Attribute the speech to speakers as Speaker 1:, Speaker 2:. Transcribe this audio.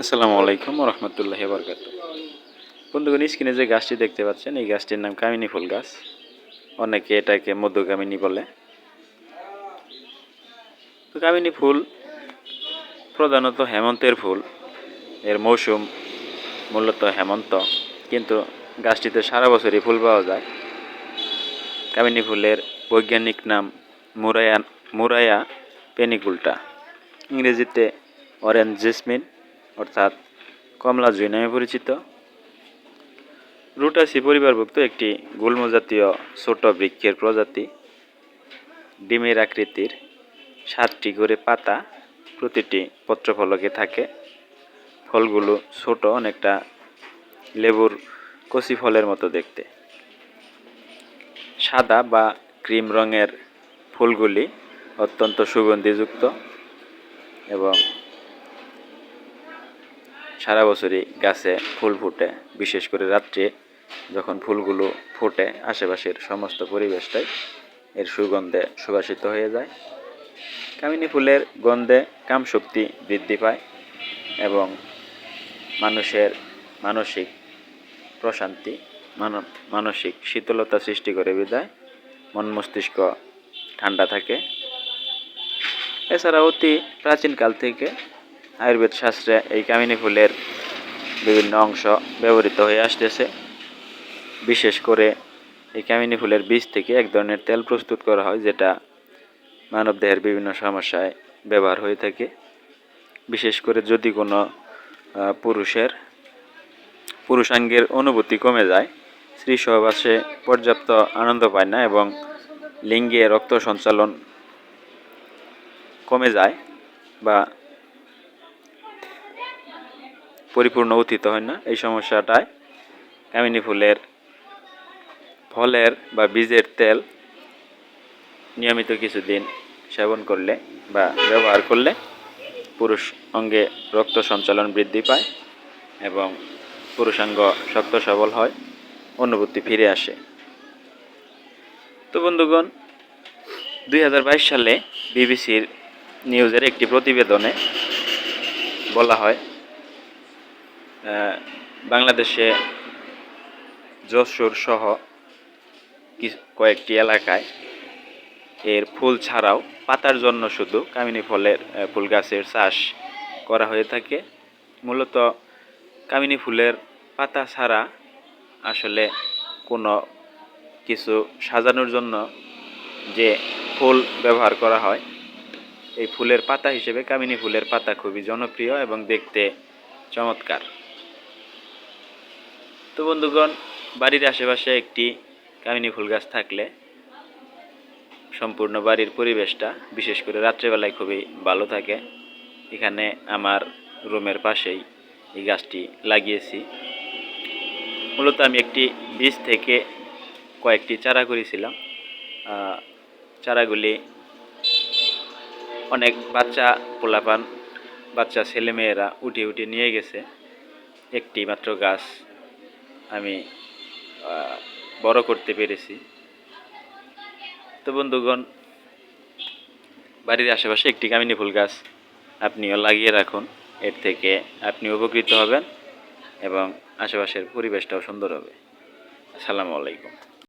Speaker 1: আসসালামু আলাইকুম রহমতুল্লাহ বরকাত বন্ধুগণ, স্ক্রিনে যে গাছটি দেখতে পাচ্ছেন, এই গাছটির নাম কামিনী ফুল গাছ। অনেকে এটাকে মধ্য কামিনী বলে। তো কামিনী ফুল প্রধানত হেমন্তের ফুল। এর মৌসুম মূলত হেমন্ত, কিন্তু গাছটিতে সারা বছরই ফুল পাওয়া যায়। কামিনী ফুলের বৈজ্ঞানিক নাম মুরায়া মুরায়া পেনিকুলটা। ইংরেজিতে অরেঞ্জ জেসমিন। অর্থাৎ কমলা জুই নামে পরিচিত। রুটাসি পরিবারভুক্ত একটি গুল্ম জাতীয় ছোট বৃক্ষের প্রজাতি। ডিমের আকৃতির সাতটি করে পাতা, প্রতিটি পত্রফলকে থাকে। ফলগুলো ছোট, অনেকটা লেবুর কচি ফলের মতো দেখতে। সাদা বা ক্রিম রঙের ফুলগুলি অত্যন্ত সুগন্ধিযুক্ত এবং সারা বছরই গাছে ফুল ফুটে, বিশেষ করে রাত্রে যখন ফুলগুলো ফোটে, আশেপাশের সমস্ত পরিবেশটাই এর সুগন্ধে সুবাসিত হয়ে যায়। কামিনী ফুলের গন্ধে কামশক্তি বৃদ্ধি পায় এবং মানুষের মানসিক প্রশান্তি মানসিক শীতলতা সৃষ্টি করে বিদায়। মন মস্তিষ্ক ঠান্ডা থাকে। এছাড়া অতি প্রাচীনকাল থেকে আয়ুর্বেদ শাস্ত্রে এই কামিনী ফুলের বিভিন্ন অংশ ব্যবহৃত হয়ে আসতেছে। বিশেষ করে এই কামিনী ফুলের বীজ থেকে এক ধরনের তেল প্রস্তুত করা হয়, যেটা মানবদেহের বিভিন্ন সমস্যায় ব্যবহার হয়ে থাকে। বিশেষ করে যদি কোনো পুরুষের, পুরুষাঙ্গের অনুভূতি কমে যায় স্ত্রী সহবাসে পর্যাপ্ত আনন্দ পায় না এবং লিঙ্গে রক্ত সঞ্চালন কমে যায় বা পরিপূর্ণ উত্থিত হয় না। এই সমস্যাটায় কামিনী ফুলের ফলের বা বীজের তেল নিয়মিত কিছুদিন সেবন করলে বা ব্যবহার করলে পুরুষ অঙ্গে রক্ত সঞ্চালন বৃদ্ধি পায় এবং পুরুষাঙ্গ শক্ত সবল হয়, অনুভূতি ফিরে আসে। তো বন্ধুগণ, দুই হাজার বাইশ সালে বিবিসির নিউজের একটি প্রতিবেদনে বলা হয় বাংলাদেশে যশোর সহ কয়েকটি এলাকায় এর ফুল ছাড়াও পাতার জন্য শুধু কামিনী ফলের ফুল গাছের চাষ করা হয়ে থাকে। মূলত কামিনী ফুলের পাতা ছাড়া আসলে কোনো কিছু সাজানোর জন্য যে ফুল ব্যবহার করা হয়, এই ফুলের পাতা হিসেবে কামিনী ফুলের পাতা খুবই জনপ্রিয় এবং দেখতে চমৎকার। তো বন্ধুগণ, বাড়ির আশেপাশে একটি কামিনী ফুল গাছ থাকলে সম্পূর্ণ বাড়ির পরিবেশটা, বিশেষ করে রাত্রেবেলায় খুবই ভালো থাকে। এখানে আমার রুমের পাশেই এই গাছটি লাগিয়েছি। মূলত আমি একটি বীজ থেকে কয়েকটি চারা করেছিলাম। চারাগুলি অনেক বাচ্চা পোলাপান, বাচ্চা ছেলেমেয়েরা উঠে উঠে নিয়ে গেছে। একটি মাত্র গাছ আমি বড় করতে পেরেছি। তো বন্ধুগণ, বাড়ির আশেপাশে একটি কামিনী ফুল গাছ আপনিও লাগিয়ে রাখুন। এর থেকে আপনি উপকৃত হবেন এবং আশেপাশের পরিবেশটাও সুন্দর হবে। আসসালামু আলাইকুম।